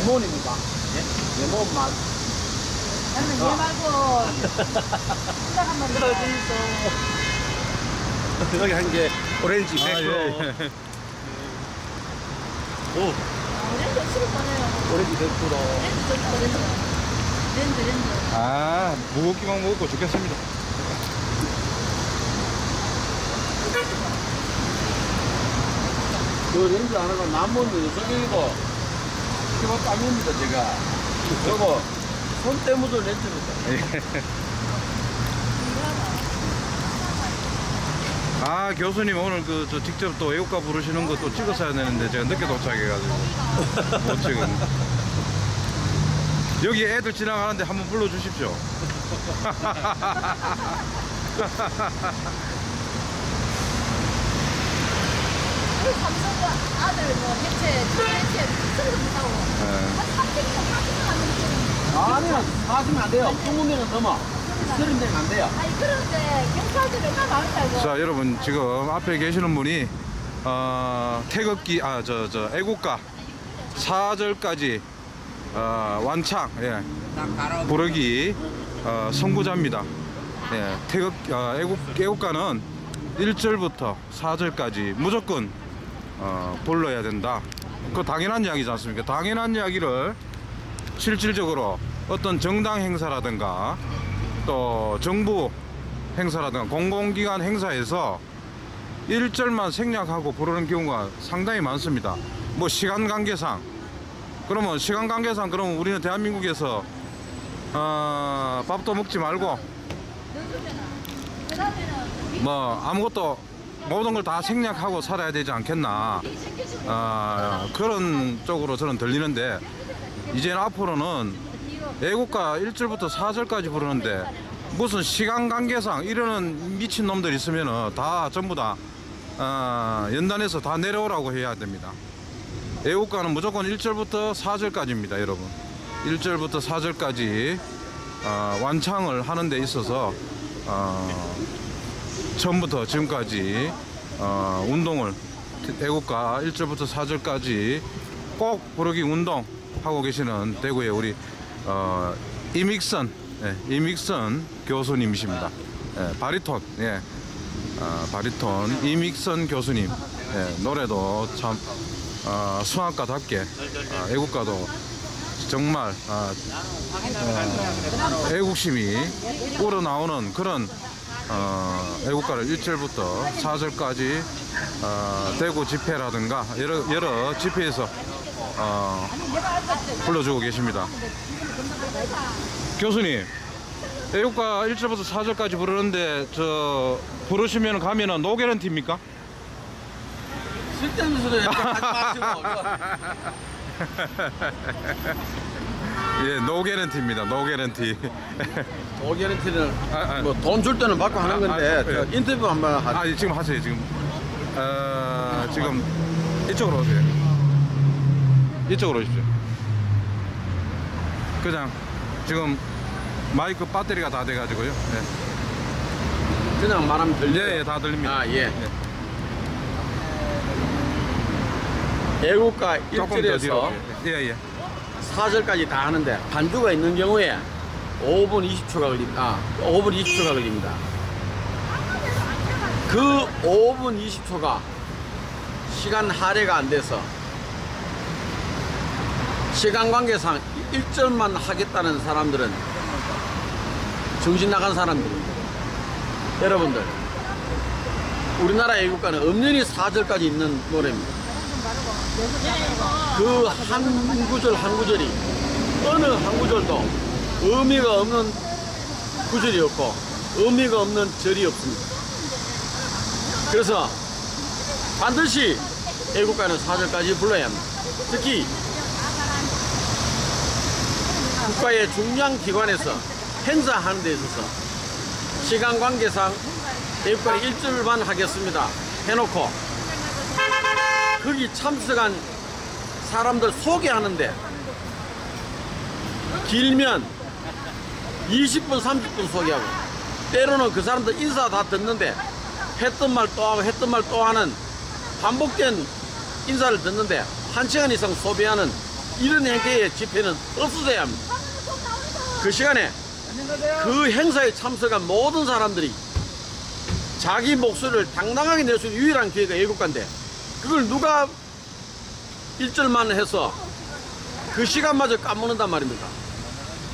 레몬입니까? 예? 레몬 맛. 나는 얘 말고 생각 한번 해봐. 여기 한게 오렌지 아, 100%. 예. 오, 렌즈 치고 가네요. 오렌지 100%. 렌즈 좋다, 렌즈. 렌즈, 렌즈. 아, 무겁기만 먹고 죽겠습니다. 그 렌즈 하나가 남은 녀석이고, 이거 땀입니다, 제가. 저거, 손 때묻은 렌즈입니다. 아, 교수님 오늘 그, 저 직접 또 애국가 부르시는 거 또 찍었어야 되는데 제가 늦게 도착해가지고 못 찍은. 여기 애들 지나가는데 한번 불러주십시오. 우리 삼성과 아들 뭐 해체, 해체, 쓰는 거 못하고. 예. 한 30명, 40명 안 되는 아니요, 하시면 안 돼요. 20명은 넘어. 30명 안 돼요. 아니, 그런데 경찰들이 얼마나 많은다, 이거. 자, 여러분 지금 앞에 계시는 분이 어, 태극기 아 저 저 애국가 4절까지 어, 완창 예. 부르기 어, 선구자입니다. 예, 태극 어, 애국 애국가는 1절부터 4절까지 무조건 어, 불러야 된다. 그 당연한 이야기지 않습니까? 당연한 이야기를 실질적으로 어떤 정당 행사라든가 또 정부 행사라든가 공공기관 행사에서 1절만 생략하고 부르는 경우가 상당히 많습니다. 뭐 시간 관계상 그러면 시간 관계상 그러면 우리는 대한민국에서 어, 밥도 먹지 말고 뭐 아무것도 모든 걸 다 생략하고 살아야 되지 않겠나 아, 그런 쪽으로 저는 들리는데 이제는 앞으로는 애국가 1절부터 4절까지 부르는데 무슨 시간 관계상 이러는 미친 놈들 있으면은 다 전부 다 아, 연단해서 다 내려오라고 해야 됩니다. 애국가는 무조건 1절부터 4절까지입니다, 여러분. 1절부터 4절까지 아, 완창을 하는 데 있어서 어, 처음부터 지금까지 어, 운동을 애국가 1절부터 4절까지 꼭 부르기 운동 하고 계시는 대구의 우리 어, 이믹선 예, 이믹선 교수님이십니다. 예, 바리톤 예, 어, 바리톤 이믹선 교수님 예, 노래도 참 어, 수학가답게 어, 애국가도 정말 어, 어, 애국심이 우러나오는 그런 어, 애국가를 1절부터 4절까지 어, 대구 집회라든가 여러, 여러 집회에서 어, 불러주고 계십니다. 교수님, 애국가 1절부터 4절까지 부르는데 저 부르시면 가면은 노 개런티입니까? 쓸데없는 소리 하지 마시고. 예, 노 개런티입니다. 노 개런티. 오게렌티는 아, 아. 뭐돈 줄 때는 받고 하는 아, 건데 아, 저 예. 인터뷰 한번 하. 아, 예, 지금 하세요, 지금. 어, 지금 이쪽으로 오세요. 이쪽으로 오십시오. 그냥 지금 마이크 배터리가 다 돼가지고요. 예. 그냥 말하면 들려. 예, 예, 다 들립니다. 아 예. 애국가 더 1절에서 뒤로. 예, 예. 4절까지 다 하는데 반주가 있는 경우에 5분 20초가 걸립니다. 아, 5분 20초가 걸립니다. 그 5분 20초가 시간 할애가 안 돼서 시간 관계상 1절만 하겠다는 사람들은 정신 나간 사람들입니다. 여러분들, 우리나라 애국가는 엄연히 4절까지 있는 노래입니다. 그 한 구절 한 구절이 어느 한 구절도 의미가 없는 구절이 없고 의미가 없는 절이 없습니다. 그래서 반드시 애국가는 4절까지 불러야 합니다. 특히 국가의 중요한 기관에서 행사하는 데 있어서 시간 관계상 애국가를 일주일만 하겠습니다. 해놓고 거기 참석한 사람들 소개하는데 길면 20분 30분 소개하고 때로는 그 사람들 인사 다 듣는데 했던 말 또 하고 했던 말 또 하는 반복된 인사를 듣는데 한 시간 이상 소비하는 이런 행태의 집회는 없어져야 합니다. 그 시간에 그 행사에 참석한 모든 사람들이 자기 목소리를 당당하게 낼 수 있는 유일한 기회가 애국가인데 그걸 누가 일절만 해서 그 시간마저 까먹는단 말입니까?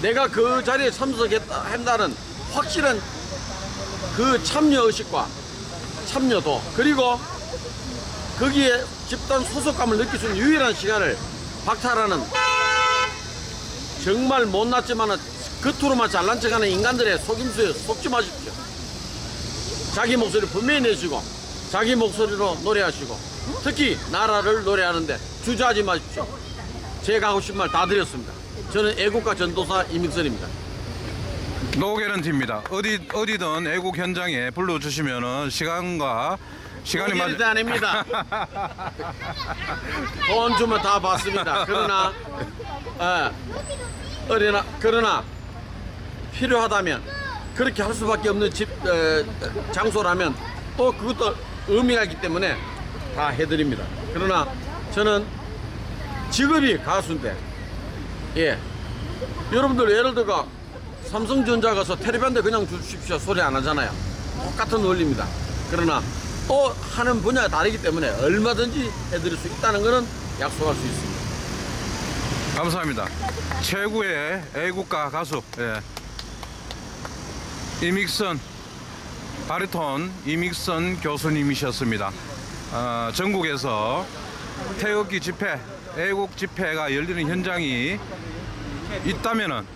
내가 그 자리에 참석했다 한다는 확실한 그 참여 의식과 참여도 그리고 거기에 집단 소속감을 느낄 수 있는 유일한 시간을 박탈하는 정말 못났지만 겉으로만 잘난 척하는 인간들의 속임수에 속지 마십시오. 자기 목소리를 분명히 내시고 자기 목소리로 노래하시고 특히 나라를 노래하는데 주저하지 마십시오. 제가 하고 싶은 말 다 드렸습니다. 저는 애국가 전도사 이민선입니다. 노 개런티입니다. 어디 어디든 애국 현장에 불러주시면은 시간과 시간이 노 아닙니다. 돈 주면 다 받습니다. 그러나 예, 어리나 그러나 필요하다면 그렇게 할 수밖에 없는 집 에, 장소라면 또 그것도 의미가 있기 때문에 다 해드립니다. 그러나 저는 직업이 가수인데 예 여러분들 예를 들어 삼성전자 가서 테레비한테 그냥 주십시오 소리 안 하잖아요. 똑같은 원리입니다. 그러나 또 하는 분야가 다르기 때문에 얼마든지 해드릴 수 있다는 것은 약속할 수 있습니다. 감사합니다. 최고의 애국가 가수 예. 이믹선 바리톤 이믹선 교수님이셨습니다. 아, 전국에서 태극기 집회, 애국 집회가 열리는 현장이 있다면은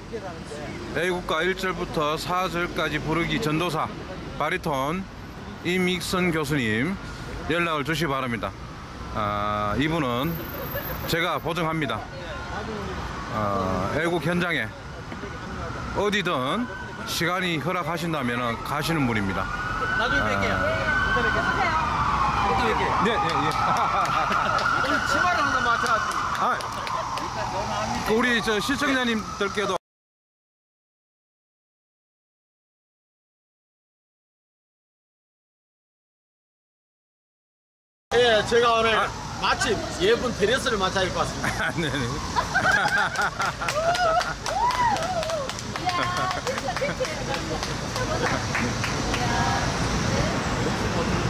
애국가 1절부터 4절까지 부르기 전도사 바리톤 이믹선 교수님 연락을 주시 기 바랍니다. 아, 이분은 제가 보증합니다. 어, 애국 현장에 어디든 시간이 허락하신다면 가시는 분입니다. 나중에 뵐게요. 네, 예, 예. 오늘 치마를 하나 맞춰가지고. 아, 우리 저 시청자님들께도 예, 제가 오늘 마침 예쁜 드레스를 맞춰야 할것 같습니다. 아, 네, 네.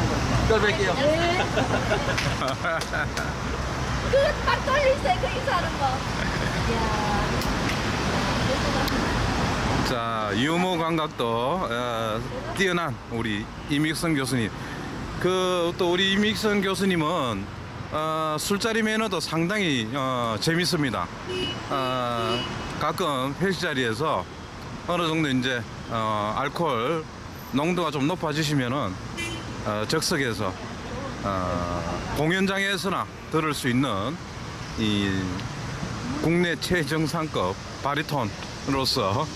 또 뵐게요. 그딱 떨리세요 그 인사하는 거. 이야. 자 유머 감각도 어, 뛰어난 우리 이믹선 교수님. 그 또 우리 이믹선 교수님은 어, 술자리 매너도 상당히 어, 재밌습니다. 어, 가끔 회식 자리에서 어느 정도 이제 어, 알코올 농도가 좀 높아지시면은 어, 적석에서 어, 공연장에서나 들을 수 있는 이 국내 최정상급 바리톤으로서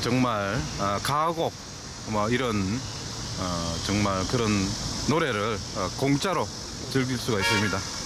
정말 어, 가곡 뭐 이런 어, 정말 그런 노래를 어, 공짜로 즐길 수가 있습니다.